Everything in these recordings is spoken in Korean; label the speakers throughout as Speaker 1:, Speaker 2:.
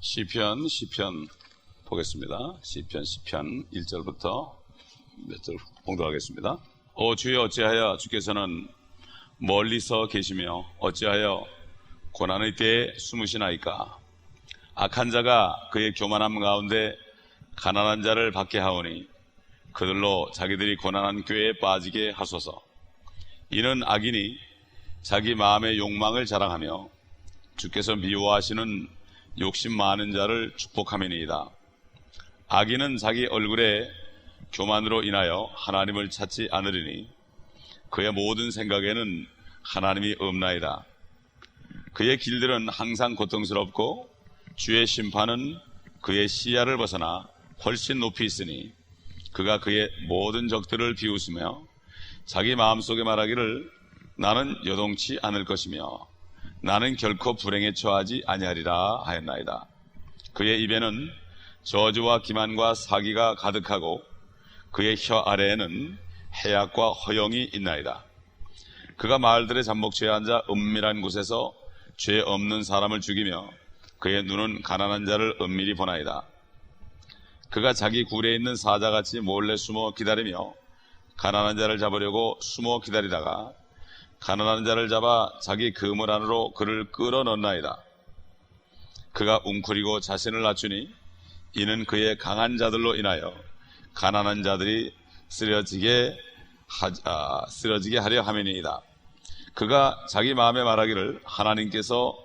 Speaker 1: 시편 시편 보겠습니다. 시편 시편 1절부터 몇절 봉독하겠습니다. 오 주여 어찌하여 주께서는 멀리서 계시며 어찌하여 고난의 때에 숨으시나이까 악한 자가 그의 교만함 가운데 가난한 자를 받게 하오니 그들로 자기들이 고난한 꾀에 빠지게 하소서 이는 악인이 자기 마음의 욕망을 자랑하며 주께서 미워하시는 욕심 많은 자를 축복함이니이다. 악인은 자기 얼굴에 교만으로 인하여 하나님을 찾지 않으리니 그의 모든 생각에는 하나님이 없나이다. 그의 길들은 항상 고통스럽고 주의 심판은 그의 시야를 벗어나 훨씬 높이 있으니 그가 그의 모든 적들을 비웃으며 자기 마음속에 말하기를 나는 여동치 않을 것이며 나는 결코 불행에 처하지 아니하리라 하였나이다. 그의 입에는 저주와 기만과 사기가 가득하고 그의 혀 아래에는 해악과 허영이 있나이다. 그가 마을들의 잠복처에 앉아 은밀한 곳에서 죄 없는 사람을 죽이며 그의 눈은 가난한 자를 은밀히 보나이다. 그가 자기 굴에 있는 사자같이 몰래 숨어 기다리며 가난한 자를 잡으려고 숨어 기다리다가 가난한 자를 잡아 자기 그물 안으로 그를 끌어넣나이다. 그가 웅크리고 자신을 낮추니 이는 그의 강한 자들로 인하여 가난한 자들이 쓰러지게 하, 아, 쓰러지게 하려 함이니이다. 그가 자기 마음에 말하기를 하나님께서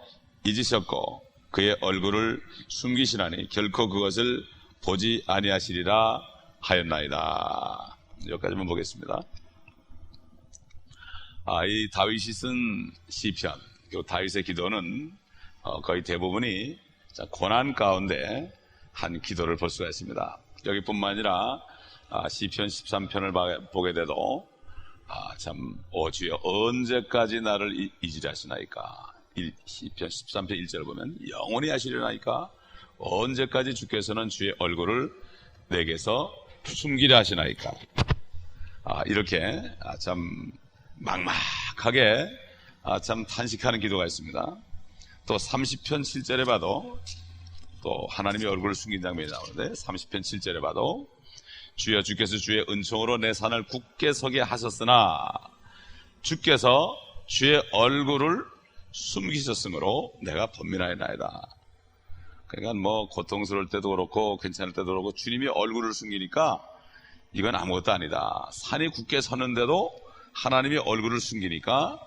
Speaker 1: 잊으셨고 그의 얼굴을 숨기시나니 결코 그것을 보지 아니하시리라 하였나이다. 여기까지만 보겠습니다. 아, 이 다윗이 쓴 시편, 그 다윗의 기도는 어, 거의 대부분이 자, 고난 가운데 한 기도를 볼 수가 있습니다. 여기뿐만 아니라 아, 시편 13편을 보게 돼도 아, 참, 오 주여 언제까지 나를 이- 잊으려시나이까? 일- 시편 13편 1절 보면 영원히 하시려나이까? 언제까지 주께서는 주의 얼굴을 내게서 숨기려 하시나이까? 아, 이렇게 아, 참 막막하게 아, 참 탄식하는 기도가 있습니다. 또 30편 7절에 봐도 또 하나님의 얼굴을 숨긴 장면이 나오는데 30편 7절에 봐도 주여 주께서 주의 은총으로 내 산을 굳게 서게 하셨으나 주께서 주의 얼굴을 숨기셨으므로 내가 번민하였나이다. 그러니까 뭐 고통스러울 때도 그렇고 괜찮을 때도 그렇고 주님이 얼굴을 숨기니까 이건 아무것도 아니다. 산이 굳게 서는데도 하나님이 얼굴을 숨기니까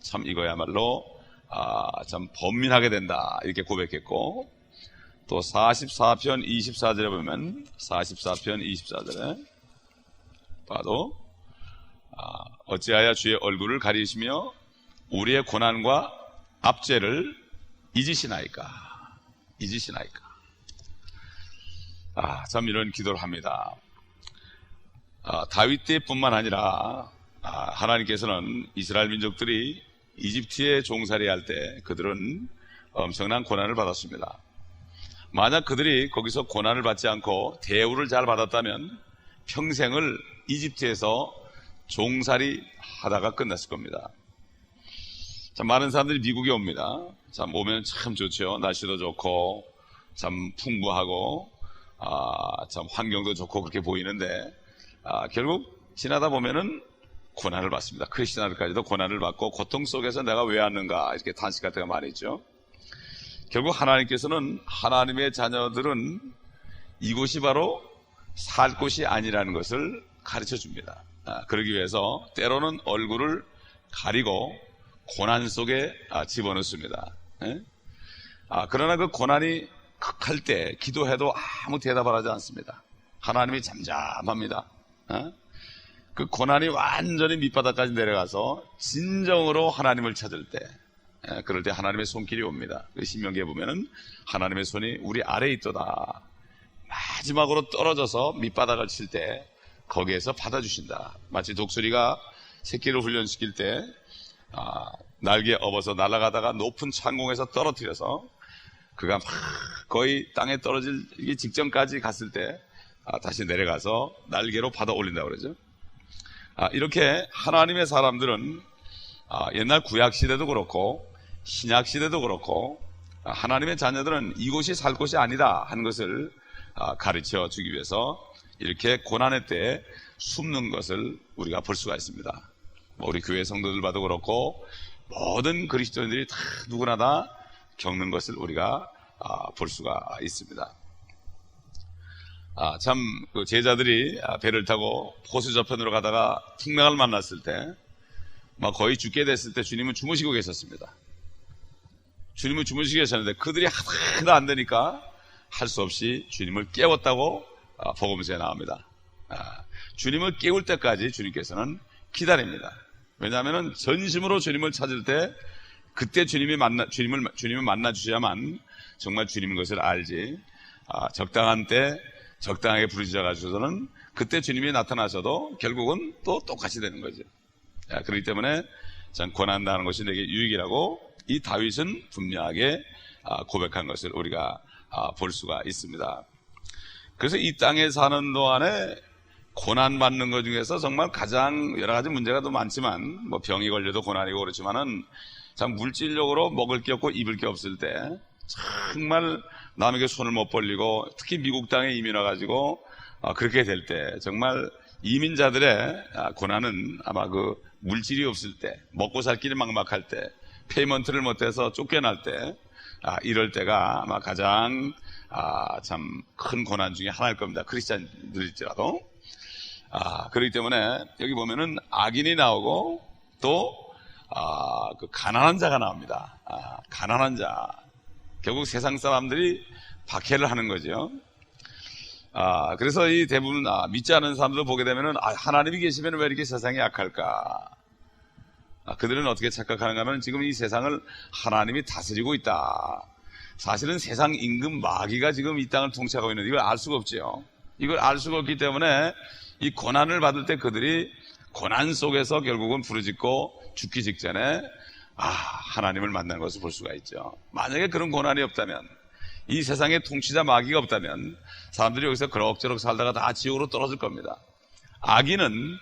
Speaker 1: 참 이거야말로 아, 참 번민하게 된다 이렇게 고백했고 또 44편 24절에 보면 44편 24절에 봐도 아, 어찌하여 주의 얼굴을 가리시며 우리의 고난과 압제를 잊으시나이까 잊으시나이까 아, 참 이런 기도를 합니다. 아, 다윗 때뿐만 아니라 아, 하나님께서는 이스라엘 민족들이 이집트에 종살이 할 때 그들은 엄청난 고난을 받았습니다. 만약 그들이 거기서 고난을 받지 않고 대우를 잘 받았다면 평생을 이집트에서 종살이 하다가 끝났을 겁니다. 참 많은 사람들이 미국에 옵니다. 참 오면 참 좋죠. 날씨도 좋고 참 풍부하고 아, 참 환경도 좋고 그렇게 보이는데 아, 결국 지나다 보면은 고난을 받습니다. 크리스천들까지도 고난을 받고 고통 속에서 내가 왜 왔는가 이렇게 탄식할 때가 많이 있죠. 결국 하나님께서는 하나님의 자녀들은 이곳이 바로 살 곳이 아니라는 것을 가르쳐 줍니다. 아, 그러기 위해서 때로는 얼굴을 가리고 고난 속에 아, 집어넣습니다. 예? 아, 그러나 그 고난이 극할 때 기도해도 아무 대답을 하지 않습니다. 하나님이 잠잠합니다. 어? 그 고난이 완전히 밑바닥까지 내려가서 진정으로 하나님을 찾을 때 예, 그럴 때 하나님의 손길이 옵니다. 그 신명기에 보면은 하나님의 손이 우리 아래에 있도다. 마지막으로 떨어져서 밑바닥을 칠 때 거기에서 받아주신다. 마치 독수리가 새끼를 훈련시킬 때 아, 날개 업어서 날아가다가 높은 창공에서 떨어뜨려서 그가 막 거의 땅에 떨어지기 직전까지 갔을 때 아, 다시 내려가서 날개로 받아 올린다고 그러죠. 아, 이렇게 하나님의 사람들은 아, 옛날 구약 시대도 그렇고 신약 시대도 그렇고 아, 하나님의 자녀들은 이곳이 살 곳이 아니다 하는 것을 아, 가르쳐 주기 위해서 이렇게 고난의 때에 숨는 것을 우리가 볼 수가 있습니다. 뭐 우리 교회 성도들 봐도 그렇고 모든 그리스도인들이 다 누구나 다 겪는 것을 우리가 아, 볼 수가 있습니다. 아, 참, 그 제자들이 아, 배를 타고 호수 저편으로 가다가 풍랑을 만났을 때, 막 거의 죽게 됐을 때 주님은 주무시고 계셨습니다. 주님은 주무시고 계셨는데 그들이 하나도 안 되니까 할 수 없이 주님을 깨웠다고 아, 복음서에 나옵니다. 아, 주님을 깨울 때까지 주님께서는 기다립니다. 왜냐하면 전심으로 주님을 찾을 때 그때 주님이 만나 주님을 주님을 만나 주셔야만 정말 주님인 것을 알지. 아, 적당한 때 적당하게 부르짖어 가지고서는 그때 주님이 나타나셔도 결국은 또 똑같이 되는 거죠. 야, 그렇기 때문에 전 고난당하는 것이 내게 유익이라고 이 다윗은 분명하게 아, 고백한 것을 우리가 아, 볼 수가 있습니다. 그래서 이 땅에 사는 동안에 고난 받는 것 중에서 정말 가장 여러 가지 문제가 더 많지만 뭐 병이 걸려도 고난이고 그렇지만은 참 물질적으로 먹을 게 없고 입을 게 없을 때 정말 남에게 손을 못 벌리고 특히 미국 땅에 이민 와가지고 아, 그렇게 될 때 정말 이민자들의 아, 고난은 아마 그 물질이 없을 때 먹고 살 길이 막막할 때 페이먼트를 못해서 쫓겨날 때 아, 이럴 때가 아마 가장 아, 참큰 고난 중에 하나일 겁니다. 크리스찬들일지라도 아, 그렇기 때문에 여기 보면은 악인이 나오고 또 아, 그 가난한 자가 나옵니다. 아, 가난한 자 결국 세상 사람들이 박해를 하는 거죠. 아, 그래서 이 대부분 아, 믿지 않는 사람들 보게 되면은 아, 하나님이 계시면 왜 이렇게 세상이 약할까? 아, 그들은 어떻게 착각하는가 하면 지금 이 세상을 하나님이 다스리고 있다. 사실은 세상 임금 마귀가 지금 이 땅을 통치하고 있는데 이걸 알 수가 없죠. 이걸 알 수가 없기 때문에 이 고난을 받을 때 그들이 고난 속에서 결국은 부르짖고 죽기 직전에 아, 하나님을 만나는 것을 볼 수가 있죠. 만약에 그런 고난이 없다면 이 세상에 통치자 마귀가 없다면 사람들이 여기서 그럭저럭 살다가 다 지옥으로 떨어질 겁니다. 악인은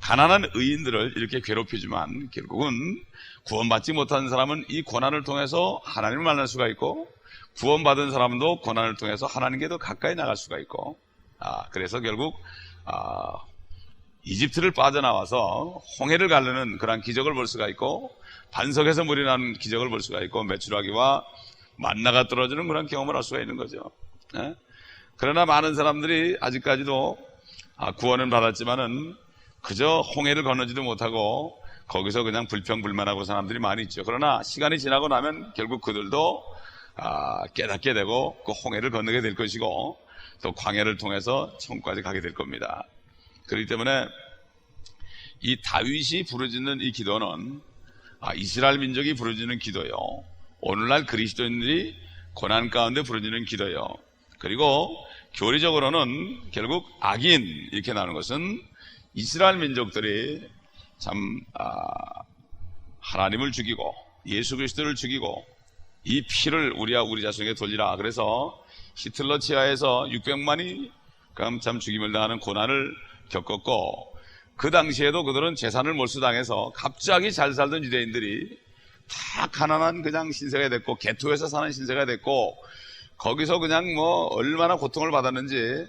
Speaker 1: 가난한 의인들을 이렇게 괴롭히지만 결국은 구원받지 못한 사람은 이 고난을 통해서 하나님을 만날 수가 있고 구원받은 사람도 고난을 통해서 하나님께 더 가까이 나갈 수가 있고 아, 그래서 결국 아, 이집트를 빠져나와서 홍해를 가르는 그러한 기적을 볼 수가 있고 반석에서 물이 나는 기적을 볼 수가 있고 메추라기와 만나가 떨어지는 그런 경험을 할 수가 있는 거죠. 예? 그러나 많은 사람들이 아직까지도 아, 구원은 받았지만은 그저 홍해를 건너지도 못하고 거기서 그냥 불평불만하고 사람들이 많이 있죠. 그러나 시간이 지나고 나면 결국 그들도 아, 깨닫게 되고 그 홍해를 건너게 될 것이고 또 광야를 통해서 천국까지 가게 될 겁니다. 그렇기 때문에 이 다윗이 부르짖는 이 기도는 아, 이스라엘 민족이 부르짖는 기도요. 오늘날 그리스도인들이 고난 가운데 부르짖는 기도요. 그리고 교리적으로는 결국 악인 이렇게 나오는 것은 이스라엘 민족들이 참 아, 하나님을 죽이고 예수 그리스도를 죽이고 이 피를 우리와 우리 자손에게 돌리라. 그래서 히틀러 치하에서 600만이 참 죽임을 당하는 고난을 겪었고 그 당시에도 그들은 재산을 몰수당해서 갑자기 잘 살던 유대인들이 다 가난한 그냥 신세가 됐고 개토에서 사는 신세가 됐고 거기서 그냥 뭐 얼마나 고통을 받았는지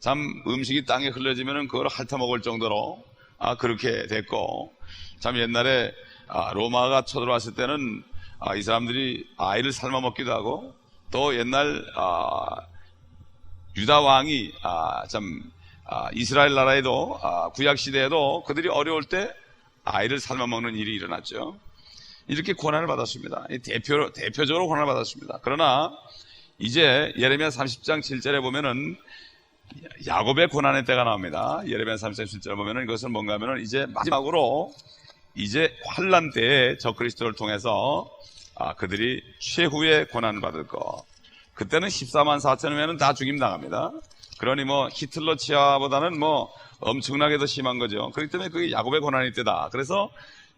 Speaker 1: 참 음식이 땅에 흘려지면 그걸 핥아먹을 정도로 아 그렇게 됐고 참 옛날에 아, 로마가 쳐들어왔을 때는 아, 이 사람들이 아이를 삶아 먹기도 하고 또 옛날 아, 유다 왕이 아, 참 아, 이스라엘 나라에도 아, 구약 시대에도 그들이 어려울 때 아이를 삶아 먹는 일이 일어났죠. 이렇게 고난을 받았습니다. 대표 대표적으로 고난을 받았습니다. 그러나 이제 예레미야 30장 7절에 보면은 야곱의 고난의 때가 나옵니다. 예레미야 30장 7절에 보면은 이것은 뭔가 하면은 이제 마지막으로 이제 환란 때에 저 그리스도를 통해서 아, 그들이 최후의 고난을 받을 거. 그때는 14만 4천 명은 다 죽임 당합니다. 그러니 뭐 히틀러 치하보다는 뭐 엄청나게 더 심한 거죠. 그렇기 때문에 그게 야곱의 고난이 때다. 그래서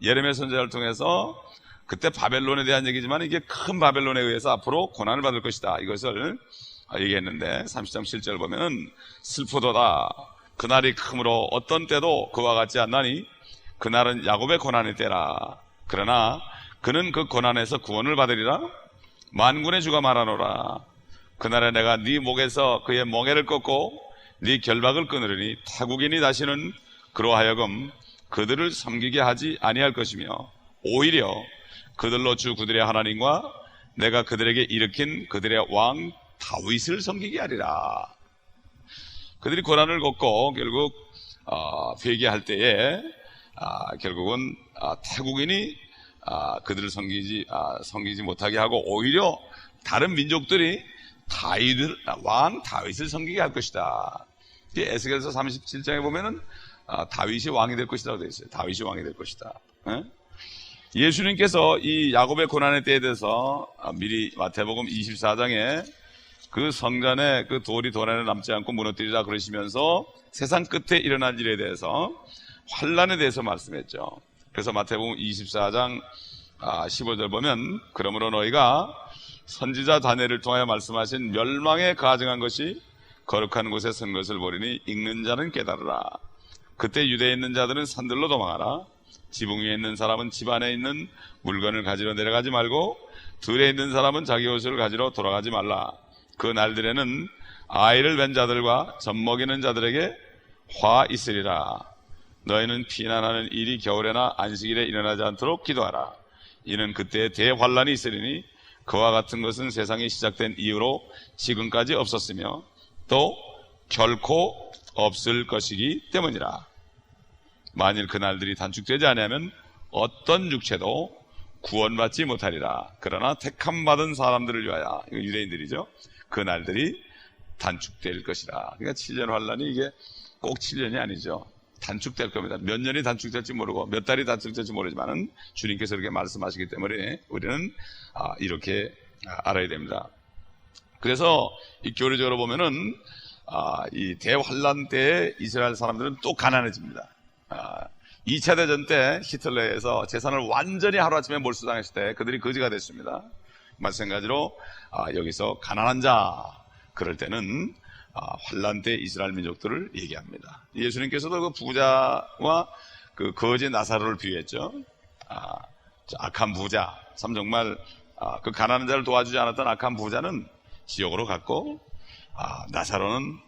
Speaker 1: 예레미야 선지자를 통해서 그때 바벨론에 대한 얘기지만 이게 큰 바벨론에 의해서 앞으로 고난을 받을 것이다. 이것을 얘기했는데 30장 7절 보면 슬프도다. 그날이 크므로 어떤 때도 그와 같지 않나니 그날은 야곱의 고난의 때라. 그러나 그는 그 고난에서 구원을 받으리라. 만군의 주가 말하노라 그날에 내가 네 목에서 그의 멍에를 꺾고 네 결박을 끊으리니 타국인이 다시는 그로하여금 그들을 섬기게 하지 아니할 것이며 오히려 그들로 주 그들의 하나님과 내가 그들에게 일으킨 그들의 왕 다윗을 섬기게 하리라. 그들이 고난을 겪고 결국 어, 회개할 때에 아, 결국은 아, 태국인이 아, 그들을 섬기지 아, 섬기지 못하게 하고 오히려 다른 민족들이 다윗을 아, 왕 다윗을 섬기게 할 것이다. 에스겔서 37장에 보면은 아, 다윗이 왕이 될 것이라고 되어 있어요. 다윗이 왕이 될 것이다. 예? 예수님께서 이 야곱의 고난의 때에 대해서 아, 미리 마태복음 24장에 그 성전에 그 돌이 돌 안에 남지 않고 무너뜨리라 그러시면서 세상 끝에 일어난 일에 대해서 환란에 대해서 말씀했죠. 그래서 마태복음 24장 15절 보면 그러므로 너희가 선지자 다니엘을 통하여 말씀하신 멸망에 가증한 것이 거룩한 곳에 선 것을 보리니 읽는 자는 깨달으라. 그때 유대에 있는 자들은 산들로 도망하라. 지붕 위에 있는 사람은 집 안에 있는 물건을 가지러 내려가지 말고 들에 있는 사람은 자기 옷을 가지러 돌아가지 말라. 그 날들에는 아이를 뵌 자들과 젖 먹이는 자들에게 화 있으리라. 너희는 피난하는 일이 겨울에나 안식일에 일어나지 않도록 기도하라. 이는 그때 대환란이 있으리니 그와 같은 것은 세상이 시작된 이후로 지금까지 없었으며 또 결코 없을 것이기 때문이라. 만일 그날들이 단축되지 않으면 어떤 육체도 구원받지 못하리라. 그러나 택함 받은 사람들을 위하여 유대인들이죠. 그날들이 단축될 것이라. 그러니까 7년 환란이 이게 꼭 7년이 아니죠. 단축될 겁니다. 몇 년이 단축될지 모르고 몇 달이 단축될지 모르지만은 주님께서 이렇게 말씀하시기 때문에 우리는 아, 이렇게 아, 알아야 됩니다. 그래서 이 교리적으로 보면은 아, 이 대환란 때에 이스라엘 사람들은 또 가난해집니다. 아, 2차 대전 때 히틀러에서 재산을 완전히 하루아침에 몰수당했을 때 그들이 거지가 됐습니다. 마찬가지로 아, 여기서 가난한 자 그럴 때는 아, 환란 때 이스라엘 민족들을 얘기합니다. 예수님께서도 그 부자와 그 거지 나사로를 비유했죠. 아, 저 악한 부자, 참 정말 아, 그 가난한 자를 도와주지 않았던 악한 부자는 지옥으로 갔고 아, 나사로는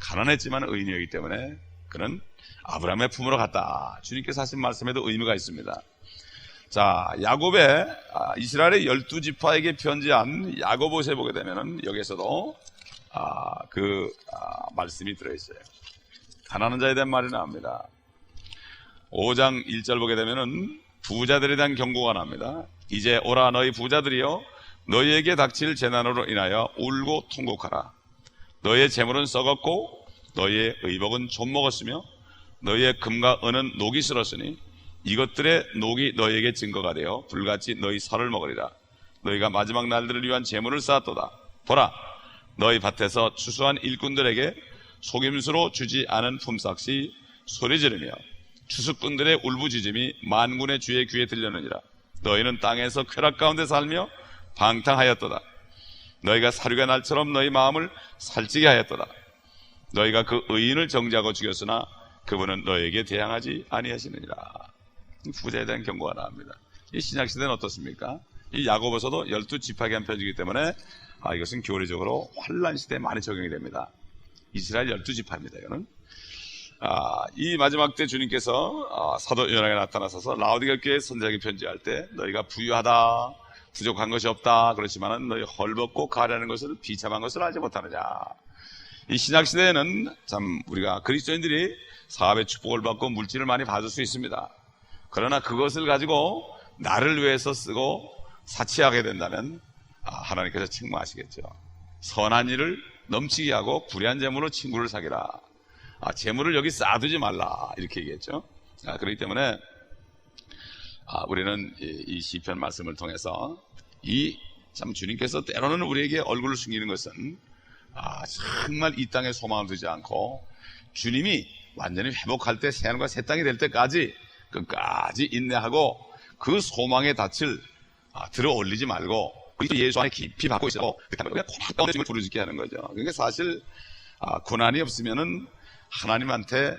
Speaker 1: 가난했지만 의인이었기 때문에 그는 아브라함의 품으로 갔다. 주님께서 하신 말씀에도 의미가 있습니다. 자, 야곱의 아, 이스라엘의 열두 지파에게 편지한 야고보서에 보게 되면은 여기에서도 아, 그 아, 말씀이 들어있어요. 가난한 자에 대한 말이 나옵니다. 5장 1절 보게 되면은 부자들에 대한 경고가 나옵니다. 이제 오라 너희 부자들이여 너희에게 닥칠 재난으로 인하여 울고 통곡하라. 너희의 재물은 썩었고 너희의 의복은 좀 먹었으며 너희의 금과 은은 녹이 슬었으니 이것들의 녹이 너희에게 증거가 되어 불같이 너희 살을 먹으리라. 너희가 마지막 날들을 위한 재물을 쌓았도다. 보라, 너희 밭에서 추수한 일꾼들에게 속임수로 주지 않은 품삯이 소리 지르며 추수꾼들의 울부짖음이 만군의 주의 귀에 들려느니라. 너희는 땅에서 쾌락 가운데 살며 방탕하였도다. 너희가 사륙의 날처럼 너희 마음을 살찌게 하였도다. 너희가 그 의인을 정지하고 죽였으나 그분은 너에게 대항하지 아니하시느니라. 부자에 대한 경고가 나옵니다. 이 신약 시대는 어떻습니까? 이 야고보서도 열두 지파에 한 편지이기 때문에 아, 이것은 교리적으로 환란 시대에 많이 적용이 됩니다. 이스라엘 열두 지파입니다. 이거는 아, 이 마지막 때 주님께서 아, 사도 요나에 나타나셔서 라우디가 교회 선자에게 편지할 때 너희가 부유하다 부족한 것이 없다 그렇지만은 너희 헐벗고 가려는 것을 비참한 것을 알지 못하느냐 이 신약 시대에는 참 우리가 그리스도인들이 사업의 축복을 받고 물질을 많이 받을 수 있습니다. 그러나 그것을 가지고 나를 위해서 쓰고 사치하게 된다면 아, 하나님께서 책망하시겠죠. 선한 일을 넘치게 하고 불의한 재물로 친구를 사귀라. 아, 재물을 여기 쌓아두지 말라 이렇게 얘기했죠. 아, 그렇기 때문에 아, 우리는 이, 이 시편 말씀을 통해서 이 참 주님께서 때로는 우리에게 얼굴을 숨기는 것은 아, 정말 이 땅에 소망을 두지 않고 주님이 완전히 회복할 때 새하늘과 새 땅이 될 때까지 끝까지 인내하고 그 소망의 닻을 아, 들어 올리지 말고 그리스도 예수 안에 깊이 받고 있고 그다음에 그냥 고맙다는 힘을 부르짖게 하는 거죠. 그러니까 사실 아, 고난이 없으면은 하나님한테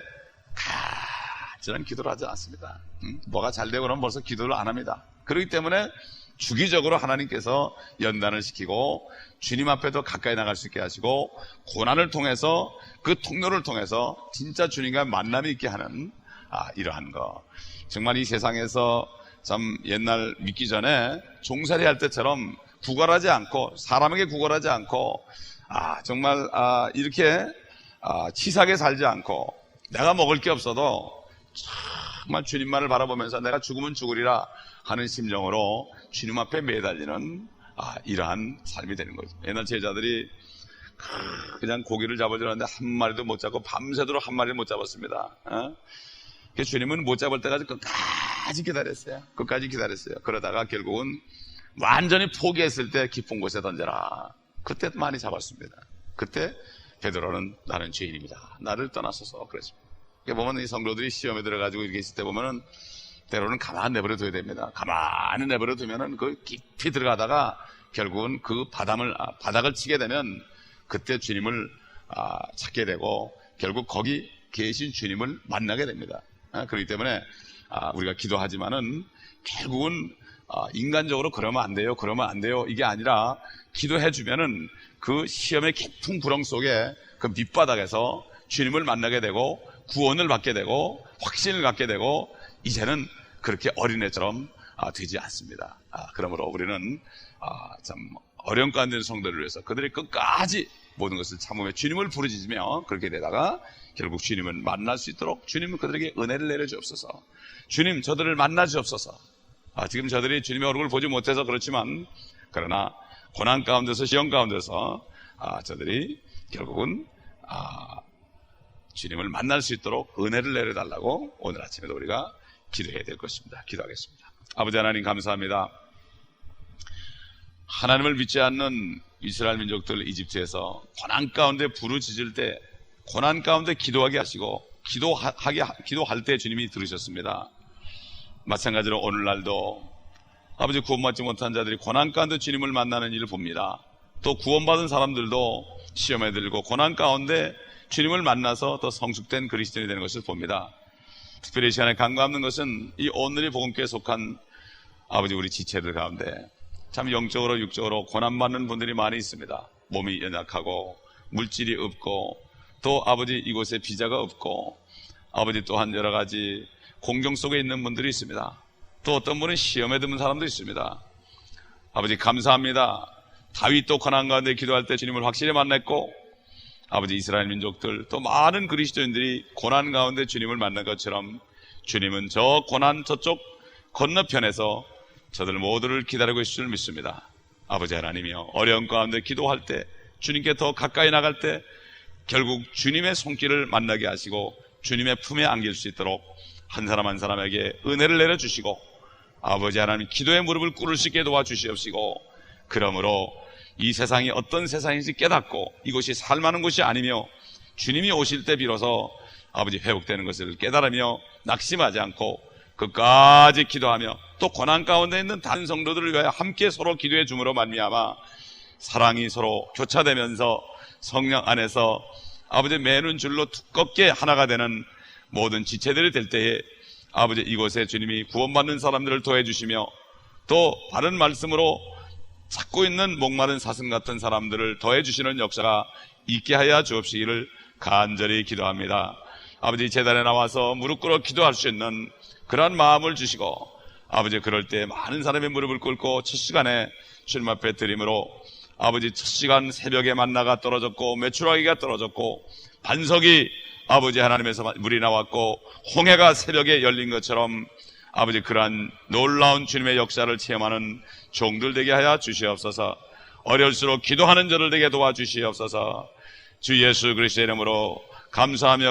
Speaker 1: 간절한 기도를 하지 않습니다. 음? 뭐가 잘 되고 그러면 벌써 기도를 안 합니다. 그렇기 때문에 주기적으로 하나님께서 연단을 시키고 주님 앞에도 가까이 나갈 수 있게 하시고 고난을 통해서 그 통로를 통해서 진짜 주님과 만남이 있게 하는 아, 이러한 거. 정말 이 세상에서 참 옛날 믿기 전에 종살이 할 때처럼 구걸하지 않고 사람에게 구걸하지 않고 아 정말 아, 이렇게 아, 치사하게 살지 않고 내가 먹을 게 없어도 정말 주님만을 바라보면서 내가 죽으면 죽으리라 하는 심정으로 주님 앞에 매달리는 아, 이러한 삶이 되는 거죠. 옛날 제자들이 그냥 고기를 잡아주는데 한 마리도 못 잡고 밤새도록 한 마리를 못 잡았습니다. 어? 그래서 주님은 못 잡을 때까지 끝까지 기다렸어요. 끝까지 기다렸어요. 그러다가 결국은 완전히 포기했을 때 깊은 곳에 던져라. 그때 많이 잡았습니다. 그때 베드로는 나는 죄인입니다. 나를 떠나서서 그랬습니다. 보면 이 성도들이 시험에 들어가지고 이렇게 있을 때 보면은 때로는 가만히 내버려 둬야 됩니다. 가만히 내버려 두면은 그 깊이 들어가다가 결국은 그 바닥을, 아, 바닥을 치게 되면 그때 주님을 아, 찾게 되고 결국 거기 계신 주님을 만나게 됩니다. 아, 그렇기 때문에 아, 우리가 기도하지만은 결국은 아, 인간적으로 그러면 안 돼요, 그러면 안 돼요 이게 아니라 기도해주면은 그 시험의 깊은 구렁 속에 그 밑바닥에서 주님을 만나게 되고 구원을 받게 되고 확신을 갖게 되고 이제는 그렇게 어린애처럼 아, 되지 않습니다. 아, 그러므로 우리는 아, 참 어려운 가운데 성도를 위해서 그들이 끝까지 모든 것을 참으며 주님을 부르짖으며 그렇게 되다가 결국 주님을 만날 수 있도록 주님은 그들에게 은혜를 내려 주옵소서. 주님 저들을 만나 주옵소서. 아, 지금 저들이 주님의 얼굴을 보지 못해서 그렇지만 그러나 고난 가운데서 시험 가운데서 아, 저들이 결국은 아, 주님을 만날 수 있도록 은혜를 내려달라고 오늘 아침에도 우리가 기도해야 될 것입니다. 기도하겠습니다. 아버지 하나님 감사합니다. 하나님을 믿지 않는 이스라엘 민족들 이집트에서 고난 가운데 부르짖을 때 고난 가운데 기도하게 하시고 기도하게 기도할 때 주님이 들으셨습니다. 마찬가지로 오늘날도 아버지 구원받지 못한 자들이 고난 가운데 주님을 만나는 일을 봅니다. 또 구원받은 사람들도 시험에 들고 고난 가운데 주님을 만나서 더 성숙된 그리스도인이 되는 것을 봅니다. 특별히 이 시간에 간과없는 것은 이 오늘의 복음교에 속한 아버지 우리 지체들 가운데 참 영적으로 육적으로 고난받는 분들이 많이 있습니다. 몸이 연약하고 물질이 없고 또 아버지 이곳에 비자가 없고 아버지 또한 여러 가지 공경 속에 있는 분들이 있습니다. 또 어떤 분은 시험에 드는 사람도 있습니다. 아버지 감사합니다. 다윗도 고난 가운데 기도할 때 주님을 확실히 만났고 아버지 이스라엘 민족들 또 많은 그리스도인들이 고난 가운데 주님을 만난 것처럼 주님은 저 고난 저쪽 건너편에서 저들 모두를 기다리고 있을 줄 믿습니다. 아버지 하나님이여 어려운 가운데 기도할 때 주님께 더 가까이 나갈 때 결국 주님의 손길을 만나게 하시고 주님의 품에 안길 수 있도록 한 사람 한 사람에게 은혜를 내려주시고 아버지 하나님 기도의 무릎을 꿇을 수 있게 도와주시옵시고 그러므로 이 세상이 어떤 세상인지 깨닫고 이곳이 살만한 곳이 아니며 주님이 오실 때 비로소 아버지 회복되는 것을 깨달으며 낙심하지 않고 끝까지 기도하며 또 고난 가운데 있는 다른 성도들을 위하여 함께 서로 기도해 줌으로 말미암아 사랑이 서로 교차되면서 성령 안에서 아버지 매는 줄로 두껍게 하나가 되는 모든 지체들이 될 때에 아버지 이곳에 주님이 구원받는 사람들을 도해 주시며 또 바른 말씀으로 찾고 있는 목마른 사슴 같은 사람들을 더해 주시는 역사가 있게 하여 주옵시기를 간절히 기도합니다. 아버지 재단에 나와서 무릎 꿇어 기도할 수 있는 그러한 마음을 주시고 아버지 그럴 때 많은 사람의 무릎을 꿇고 첫 시간에 주님 앞에 드림으로 아버지 첫 시간 새벽에 만나가 떨어졌고 매출하기가 떨어졌고 반석이 아버지 하나님에서 물이 나왔고 홍해가 새벽에 열린 것처럼 아버지 그러한 놀라운 주님의 역사를 체험하는 종들 되게 하여 주시옵소서. 어려울수록 기도하는 저를 되게 도와주시옵소서. 주 예수 그리스도의 이름으로 감사하며